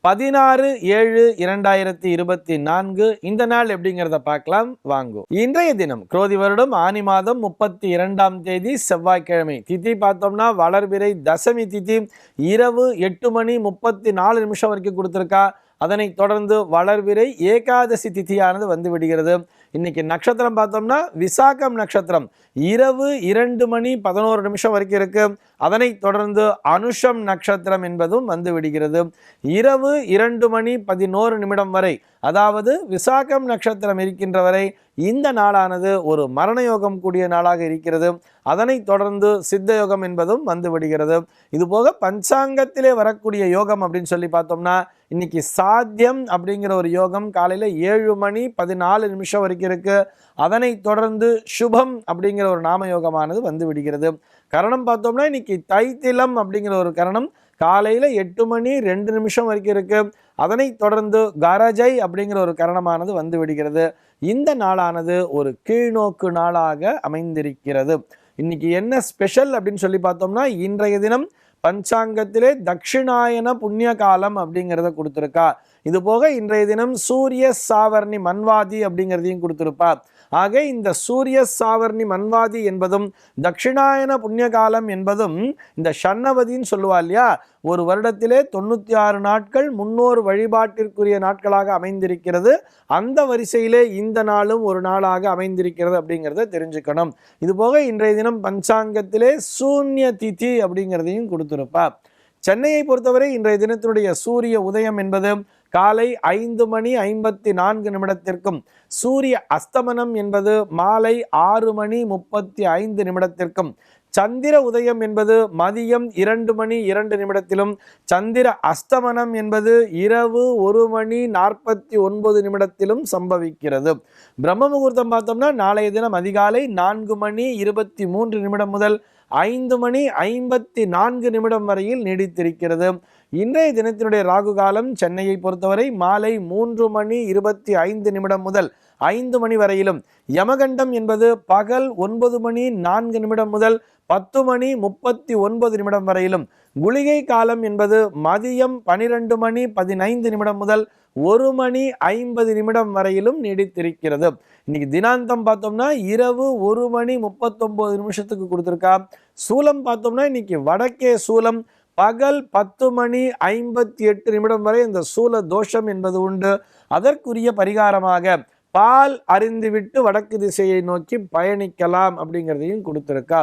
பதினாறு ஏழு இரண்டாயிரத்தி இருபத்தி நான்கு. இந்த நாள் எப்படிங்கிறத பார்க்கலாம். வாங்கும் இன்றைய தினம் குரோதி வருடம் ஆனி மாதம் முப்பத்தி இரண்டாம் தேதி செவ்வாய்க்கிழமை. திதி பார்த்தோம்னா வளர்பிறை தசமி திதி. இரவு எட்டு மணி முப்பத்தி நாலு நிமிஷம் வரைக்கும் கொடுத்துருக்கா. அதனைத் தொடர்ந்து வளர்விரை ஏகாதசி திதியானது வந்து விடுகிறது. இன்னைக்கு நட்சத்திரம் பார்த்தோம்னா விசாகம் நட்சத்திரம். இரவு இரண்டு மணி பதினோரு நிமிஷம் வரைக்கும் இருக்கு. அதனைத் தொடர்ந்து அனுஷம் நட்சத்திரம் என்பதும் வந்து விடுகிறது. இரவு இரண்டு மணி பதினோரு நிமிடம் வரை அதாவது விசாகம் நட்சத்திரம் இருக்கின்ற வரை இந்த நாளானது ஒரு மரண யோகம் கூடிய நாளாக இருக்கிறது. அதனைத் தொடர்ந்து சித்த யோகம் என்பதும் வந்து விடுகிறது. இதுபோக பஞ்சாங்கத்திலே வரக்கூடிய யோகம் அப்படின்னு சொல்லி பார்த்தோம்னா இன்னைக்கு சாத்தியம் அப்படிங்கிற ஒரு யோகம் காலையில் ஏழு மணி பதினாலு நிமிஷம் வரைக்கும் இருக்கு. அதனை தொடர்ந்து சுபம் அப்படிங்கிற ஒரு நாம யோகமானது வந்து விடுகிறது. கரணம் பார்த்தோம்னா இன்னைக்கு தைத்திலம் அப்படிங்கிற ஒரு கரணம் காலையில் எட்டு மணி ரெண்டு நிமிஷம் வரைக்கும் இருக்குது அதனைத் தொடர்ந்து கரஜை அப்படிங்கிற ஒரு கரணமானது வந்து விடுகிறது. இந்த நாளானது ஒரு கீழ்நோக்கு நாளாக அமைந்திருக்கிறது. இன்னைக்கு என்ன ஸ்பெஷல் அப்படின்னு சொல்லி பார்த்தோம்னா இன்றைய தினம் பஞ்சாங்கத்திலே தட்சிணாயன புண்ணிய காலம் அப்படிங்கிறத கொடுத்துருக்கா. இது போக இன்றைய தினம் சூரிய சாவர்ணி மன்வாதி அப்படிங்கிறதையும் கொடுத்துருப்பா. ஆக இந்த சூரிய சாவர்ணி மன்வாதி என்பதும் தட்சிணாயன புண்ணிய காலம் என்பதும் இந்த ஷண்ணவதின்னு சொல்லுவா இல்லையா ஒரு வருடத்திலே தொண்ணூற்றி ஆறு நாட்கள் முன்னோர் வழிபாட்டிற்குரிய நாட்களாக அமைந்திருக்கிறது. அந்த வரிசையிலே இந்த நாளும் ஒரு நாளாக அமைந்திருக்கிறது அப்படிங்கிறத தெரிஞ்சுக்கணும். இது போக இன்றைய தினம் பஞ்சாங்கத்திலே சூன்ய திதி அப்படிங்கிறதையும் கொடுத்துருப்பா சென்னையை பொறுத்தவரை இன்றைய தினத்தினுடைய சூரிய உதயம் என்பது காலை ஐந்து மணி ஐம்பத்தி நான்கு நிமிடத்திற்கும் சூரிய அஸ்தமனம் என்பது மாலை ஆறு மணி முப்பத்தி ஐந்து நிமிடத்திற்கும் சந்திர உதயம் என்பது மதியம் இரண்டு மணி இரண்டு நிமிடத்திலும் சந்திர அஸ்தமனம் என்பது இரவு ஒரு மணி நாற்பத்தி ஒன்பது நிமிடத்திலும் சம்பவிக்கிறது. பிரம்ம முகூர்த்தம் பார்த்தோம்னா நாளைய தினம் அதிகாலை நான்கு மணி இருபத்தி மூன்று நிமிடம் முதல் ஐந்து மணி ஐம்பத்தி நான்கு நிமிடம் வரையில் நீடித்திருக்கிறது. இன்றைய தினத்தினுடைய ராகு காலம் சென்னையை பொறுத்தவரை மாலை மூன்று மணி இருபத்தி ஐந்து நிமிடம் முதல் ஐந்து மணி வரையிலும். யமகண்டம் என்பது பகல் ஒன்பது மணி நான்கு நிமிடம் முதல் பத்து மணி முப்பத்தி ஒன்பது நிமிடம் வரையிலும். குளிகை காலம் என்பது மதியம் பனிரெண்டு மணி பதினைந்து நிமிடம் முதல் ஒரு மணி ஐம்பது நிமிடம் வரையிலும் நீடித்திருக்கிறது. இன்னைக்கு தினாந்தம் பார்த்தோம்னா இரவு ஒரு மணி முப்பத்தொன்பது நிமிஷத்துக்கு கொடுத்துருக்கா. சூலம் பார்த்தோம்னா இன்னைக்கு வடக்கே சூலம் பகல் பத்து மணி ஐம்பத்தி எட்டு நிமிடம் வரை இந்த சூல தோஷம் என்பது உண்டு. அதற்குரிய பரிகாரமாக பால் அறிந்துவிட்டு வடக்கு திசையை நோக்கி பயணிக்கலாம் அப்படிங்கிறதையும் கொடுத்துருக்கா.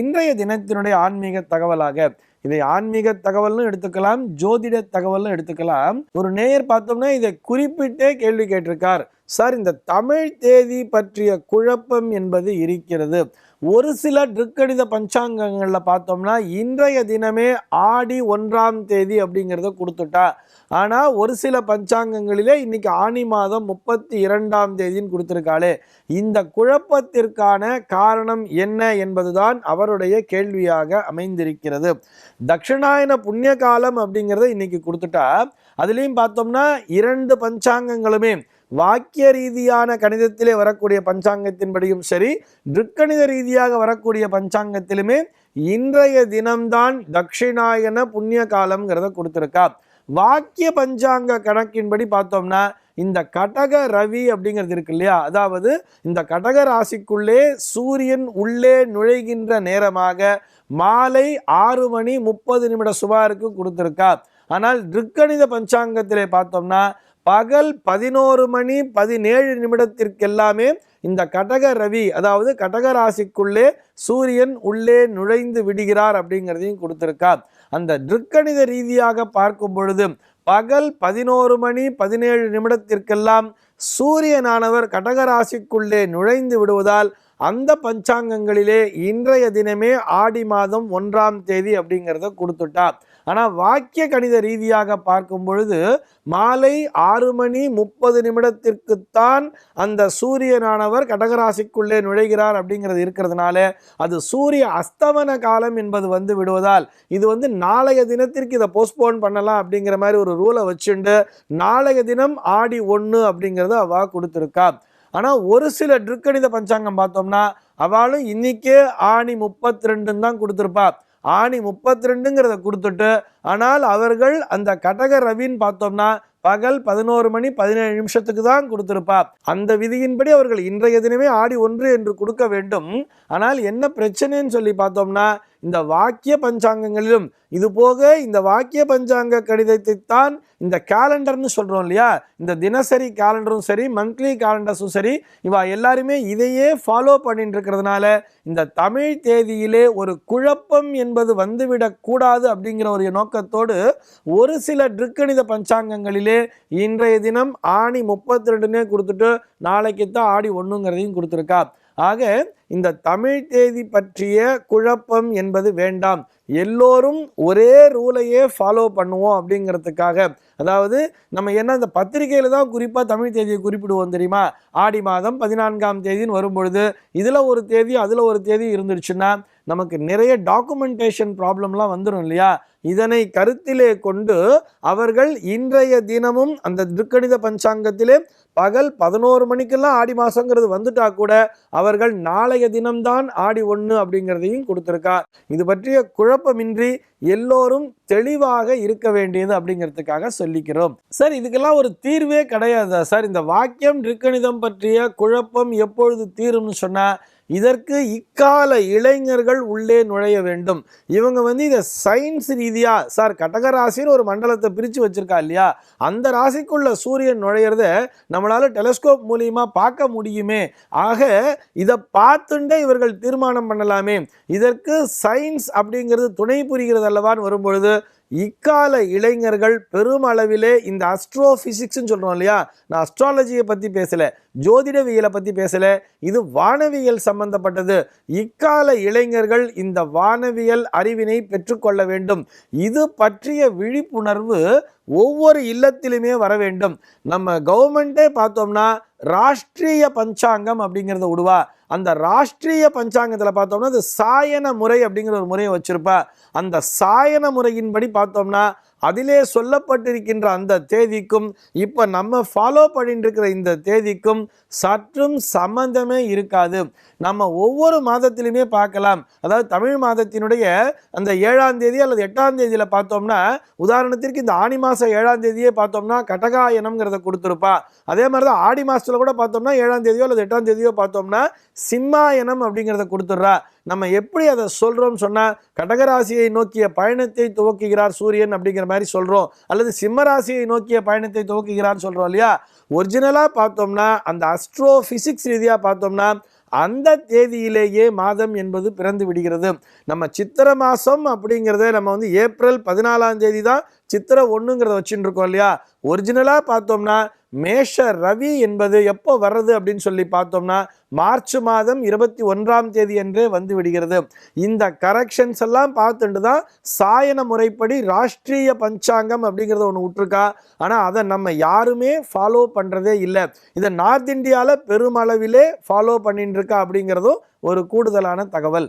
இன்றைய தினத்தினுடைய ஆன்மீக தகவலாக இதை ஆன்மீக தகவல்னு எடுத்துக்கலாம் ஜோதிட தகவல்னு எடுத்துக்கலாம். ஒரு நேயர் பார்த்தோம்னா இதை குறிப்பிட்டே கேள்வி கேட்டிருக்கார். சார் இந்த தமிழ் தேதி பற்றிய குழப்பம் என்பது இருக்கிறது. ஒரு சில திருக்கணித பஞ்சாங்கங்களில் பார்த்தோம்னா இன்றைய தினமே ஆடி ஒன்றாம் தேதி அப்படிங்கிறத கொடுத்துட்டா. ஆனால் ஒரு சில பஞ்சாங்கங்களிலே இன்னைக்கு ஆனி மாதம் முப்பத்தி இரண்டாம் தேதின்னு கொடுத்துருக்காளே. இந்த குழப்பத்திற்கான காரணம் என்ன என்பதுதான் அவருடைய கேள்வியாக அமைந்திருக்கிறது. தட்சிணாயன புண்ணிய காலம் அப்படிங்கிறத இன்றைக்கி கொடுத்துட்டா. அதுலேயும் பார்த்தோம்னா இரண்டு பஞ்சாங்கங்களுமே வாக்கிய ரீதியான கணிதத்திலே வரக்கூடிய பஞ்சாங்கத்தின்படியும் சரி திருக்கணித ரீதியாக வரக்கூடிய பஞ்சாங்கத்திலுமே இன்றைய தினம்தான் தட்சிணாயன புண்ணிய காலம்ங்கிறத கொடுத்துருக்கா. வாக்கிய பஞ்சாங்க கணக்கின்படி பார்த்தோம்னா இந்த கடக ரவி அப்படிங்கிறது இருக்கு இல்லையா? அதாவது இந்த கடக ராசிக்குள்ளே சூரியன் உள்ளே நுழைகின்ற நேரமாக மாலை ஆறு மணி முப்பது நிமிட சுபாருக்கு கொடுத்துருக்கா. ஆனால் திருக்கணித பஞ்சாங்கத்திலே பார்த்தோம்னா பகல் பதினோரு மணி பதினேழு நிமிடத்திற்கெல்லாமே இந்த கடக ரவி அதாவது கடக ராசிக்குள்ளே சூரியன் உள்ளே நுழைந்து விடுகிறார் அப்படிங்கிறதையும் கொடுத்துருக்கா அந்த திருக்கணித ரீதியாக பார்க்கும் பொழுது பகல் பதினோரு மணி பதினேழு நிமிடத்திற்கெல்லாம் சூரியனானவர் கடகராசிக்குள்ளே நுழைந்து விடுவதால் அந்த பஞ்சாங்கங்களிலே இன்றைய தினமே ஆடி மாதம் ஒன்றாம் தேதி அப்படிங்கிறத கொடுத்துட்டார் ஆனால் வாக்கிய கணித ரீதியாக பார்க்கும் பொழுது மாலை ஆறு மணி முப்பது நிமிடத்திற்குத்தான் அந்த சூரியனானவர் கடகராசிக்குள்ளே நுழைகிறார் அப்படிங்கிறது இருக்கிறதுனால அது சூரிய அஸ்தமன காலம் என்பது வந்து விடுவதால் இது வந்து நாளைய தினத்திற்கு இதை போஸ்ட்போன் பண்ணலாம் அப்படிங்கிற மாதிரி ஒரு ரூலை வச்சுண்டு நாளைய தினம் ஆடி ஒன்று அப்படிங்கிறத அவா கொடுத்துருக்கா. ஆனால் ஒரு சில திருக்கணித பஞ்சாங்கம் பார்த்தோம்னா அவளும் இன்னைக்கே ஆணி முப்பத்தி ரெண்டுன்னு தான் கொடுத்துருப்பா. ஆணி முப்பத்தி ரெண்டுங்கிறத கொடுத்துட்டு ஆனால் அவர்கள் அந்த கடக ரவின்னு பார்த்தோம்னா பகல் பதினோரு மணி பதினேழு நிமிஷத்துக்கு தான் கொடுத்திருப்பா. அந்த விதியின்படி அவர்கள் இன்றைய தினமே ஆடி ஒன்று என்று கொடுக்க வேண்டும். ஆனால் என்ன பிரச்சனைன்னு சொல்லி பார்த்தோம்னா இந்த வாக்கிய பஞ்சாங்கங்களிலும் இது போக இந்த வாக்கிய பஞ்சாங்க கடிதத்தை தான் இந்த கேலண்டர்னு சொல்கிறோம் இல்லையா? இந்த தினசரி கேலண்டரும் சரி மந்த்லி கேலண்டர்ஸும் சரி இவா எல்லாருமே இதையே ஃபாலோ பண்ணிட்டு இருக்கிறதுனால இந்த தமிழ் தேதியிலே ஒரு குழப்பம் என்பது வந்துவிடக்கூடாது அப்படிங்கிற ஒரு நோக்கத்தோடு ஒரு சில திருக்கணித பஞ்சாங்கங்களிலே இன்றைய தினம் ஆணி முப்பத்தி ரெண்டுன்னே கொடுத்துட்டு நாளைக்கு தான் ஆடி ஒன்றுங்கிறதையும் கொடுத்துருக்கா. ஆக இந்த தமிழ் தேதி பற்றிய குழப்பம் என்பது வேண்டாம். எல்லோரும் ஒரே ரூலையே ஃபாலோ பண்ணுவோம் அப்படிங்கிறதுக்காக. அதாவது நம்ம என்ன இந்த பத்திரிகையில் தான் குறிப்பாக தமிழ் தேதியை குறிப்பிடுவோம் தெரியுமா? ஆடி மாதம் பதினான்காம் தேதின்னு வரும்பொழுது இதில் ஒரு தேதி அதில் ஒரு தேதி இருந்துருச்சுன்னா நமக்கு நிறைய டாக்குமெண்டேஷன் ப்ராப்ளம்லாம் வந்துடும் இல்லையா? இதனை கருத்திலே கொண்டு அவர்கள் இன்றைய தினமும் அந்த திருக்கணித பஞ்சாங்கத்திலே பகல் பதினோரு மணிக்கெல்லாம் ஆடி மாசங்கிறது வந்துட்டா கூட அவர்கள் நாளைய தினம்தான் ஆடி ஒன்று அப்படிங்கிறதையும் கொடுத்துருக்கார். இது பற்றிய குழப்பமின்றி எல்லோரும் தெளிவாக இருக்க வேண்டியது அப்படிங்கிறதுக்காக சொல்லிக்கிறோம். சார் இதுக்கெல்லாம் ஒரு தீர்வே கிடையாது? சார் இந்த வாக்கியம் திருக்கணிதம் பற்றிய குழப்பம் எப்பொழுது தீரும்னு சொன்னால் இதற்கு இக்கால இளைஞர்கள் உள்ளே நுழைய வேண்டும். இவங்க வந்து இதை சயின்ஸ் ரீதியாக சார் கடக ராசின்னு ஒரு மண்டலத்தை பிரித்து வச்சுருக்கா இல்லையா? அந்த ராசிக்குள்ள சூரியன் நுழையிறத நம்மளால் டெலஸ்கோப் மூலியமாக பார்க்க முடியுமே. ஆக இதை பார்த்துண்டே இவர்கள் தீர்மானம் பண்ணலாமே. இதற்கு சயின்ஸ் அப்படிங்கிறது துணை புரிகிறது அல்லவான்னு வரும்பொழுது இக்கால இளைஞர்கள் பெருமளவிலே இந்த அஸ்ட்ரோபிசிக்ஸ்னு சொல்கிறோம் இல்லையா? நான் அஸ்ட்ராலஜியை பற்றி பேசலை ஜோதிடவியலை பற்றி பேசலை. இது வானவியல் சம்பந்தப்பட்டது. இக்கால இளைஞர்கள் இந்த வானவியல் அறிவினை பெற்றுக்கொள்ள வேண்டும். இது பற்றிய விழிப்புணர்வு ஒவ்வொரு இல்லத்திலுமே வர வேண்டும். நம்ம கவர்மெண்ட்டே பார்த்தோம்னா ராஷ்ட்ரிய பஞ்சாங்கம் அப்படிங்கிறத விடுவா அந்த ராஷ்ட்ரிய பஞ்சாங்கத்தில் பார்த்தோம்னா அது சாயன முறை அப்படிங்கிற ஒரு முறையை வச்சுருப்பா. அந்த சாயன முறையின்படி பார்த்தோம்னா அதிலே சொல்லப்பட்டிருக்கின்ற அந்த தேதிக்கும் இப்போ நம்ம ஃபாலோ பண்ணிட்டுருக்கிற இந்த தேதிக்கும் சற்றும் சம்பந்தமே இருக்காது. நம்ம ஒவ்வொரு மாதத்திலுமே பார்க்கலாம். அதாவது தமிழ் மாதத்தினுடைய அந்த ஏழாம் தேதி அல்லது எட்டாம் தேதியில் பார்த்தோம்னா உதாரணத்திற்கு இந்த ஆணி மாதம் ஏழாம் தேதியே பார்த்தோம்னா கடகாயனம்ங்கிறத கொடுத்துருப்பா. அதே மாதிரி தான் ஆடி மாதத்தில் கூட பார்த்தோம்னா ஏழாம் தேதியோ அல்லது எட்டாம் தேதியோ பார்த்தோம்னா சிம்மாயனம் அப்படிங்கிறத கொடுத்துட்றா. நம்ம எப்படி அதை சொல்கிறோம் சொன்னால் கடகராசியை நோக்கிய பயணத்தை துவக்குகிறார் சூரியன் அப்படிங்கிற மாதிரி சொல்கிறோம் அல்லது சிம்மராசியை நோக்கிய பயணத்தை துவக்குகிறார்னு சொல்கிறோம் இல்லையா? ஒரிஜினலாக பார்த்தோம்னா அந்த அஸ்ட்ரோ ஃபிசிக்ஸ் ரீதியாக பார்த்தோம்னா அந்த தேதியிலேயே மாதம் என்பது பிறந்து விடுகிறது. நம்ம சித்திரை மாதம் அப்படிங்கிறத நம்ம வந்து ஏப்ரல் பதினாலாம் தேதி தான் சித்திரை ஒன்றுங்கிறத வச்சுட்டு இருக்கோம் இல்லையா? ஒரிஜினலாக பார்த்தோம்னா மேஷ ரவி என்பது எப்போ வர்றது அப்படின்னு சொல்லி பார்த்தோம்னா மார்ச் மாதம் இருபத்தி ஒன்றாம் தேதி என்றே வந்து விடுகிறது. இந்த கரெக்ஷன்ஸ் எல்லாம் பார்த்துட்டு தான் சாயன முறைப்படி ராஷ்ட்ரிய பஞ்சாங்கம் அப்படிங்கிறத ஒன்று விட்டுருக்கா. ஆனால் அதை நம்ம யாருமே ஃபாலோ பண்ணுறதே இல்லை. இதை நார்த் இந்தியாவில் பெருமளவிலே ஃபாலோ பண்ணிட்டு இருக்கா அப்படிங்கிறதும் ஒரு கூடுதலான தகவல்.